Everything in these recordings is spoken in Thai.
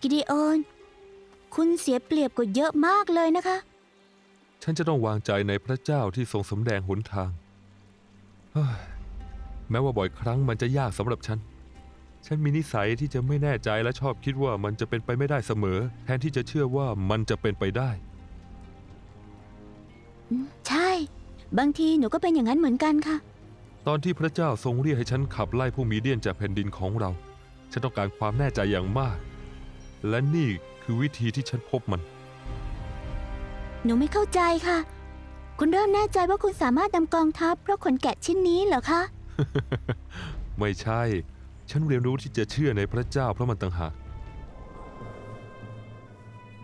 กิดิโอน คุณเสียเปรียบกว่าเยอะมากเลยนะคะ ฉันจะต้องวางใจในพระเจ้าที่ทรงสำแดงหนทางเฮ้ยแม้ว่าบ่อยครั้งมันจะยากสำหรับฉัน ฉันมีนิสัยที่จะไม่แน่ใจและชอบคิดว่ามันจะเป็นไปไม่ได้เสมอ แทนที่จะเชื่อว่ามันจะเป็นไปได้ ใช่ บางทีหนูก็เป็นอย่างนั้นเหมือนกันค่ะ ตอนที่พระเจ้าทรงเรียกให้ฉันขับไล่ผู้มีเดียนจากแผ่นดินของเรา ฉันต้องการความแน่ใจอย่างมาก และนี่คือวิธีที่ฉันพบมัน หนูไม่เข้าใจค่ะ คุณเริ่มแน่ใจว่าคุณสามารถนำกองทัพเพราะขนแกะชิ้นนี้เหรอคะ ไม่ใช่ ฉันเรียนรู้ที่จะเชื่อในพระเจ้าเพราะมันต่างหาก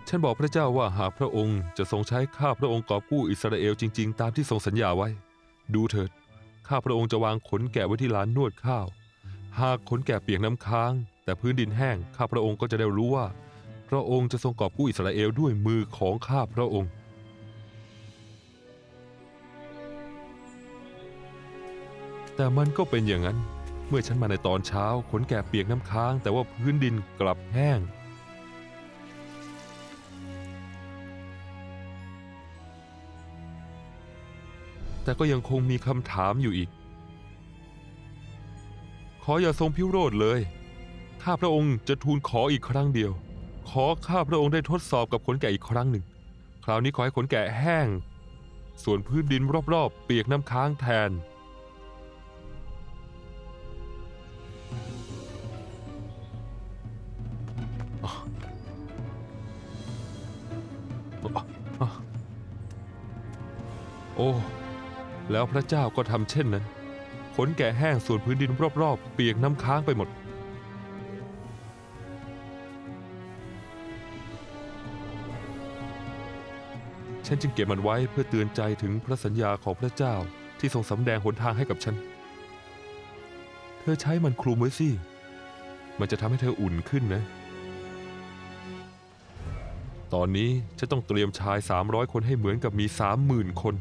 ฉันบอกพระเจ้าว่าหากพระองค์จะทรงใช้ข้าพระองค์กอบกู้อิสราเอลจริง ๆ ตามที่ทรงสัญญาไว้ ดูเถิด ข้าพระองค์จะวางขนแกะไว้ที่ลานนวดข้าว หากขนแกะเปียกน้ำค้าง แต่พื้นดินแห้งข้าพระองค์ก็จะได้รู้ว่า พระองค์จะทรงกอบกู้อิสราเอลด้วยมือของข้าพระองค์ แต่มันก็เป็นอย่างนั้น เมื่อฉันมาในตอนเช้าขนแกะเปียกน้ำค้าง แต่ว่าพื้นดินกลับแห้ง แต่ก็ยังคงมีคำถามอยู่อีก ขออย่าทรงพิโรธเลย ข้าพระองค์จะทูลขออีกครั้งเดียว ขอข้าพระองค์ได้ทดสอบกับขนแกะอีกครั้งหนึ่ง คราวนี้ขอให้ขนแกะแห้ง ส่วนพื้นดินรอบๆ เปียกน้ำค้างแทน โอ้ แล้วพระเจ้าก็ทำเช่นนั้น ขนแกะแห้งส่วนพื้นดินรอบๆ เปียกน้ำค้างไปหมด ฉันจึงเก็บมันไว้เพื่อเตือนใจถึงพระสัญญาของพระเจ้าที่ทรงสำแดงหนทางให้กับฉัน เธอใช้มันคลุมไว้สิ มันจะทำให้เธออุ่นขึ้นนะ ตอนนี้ฉันต้องเตรียมชาย 300 คนให้เหมือนกับมี 30,000 คน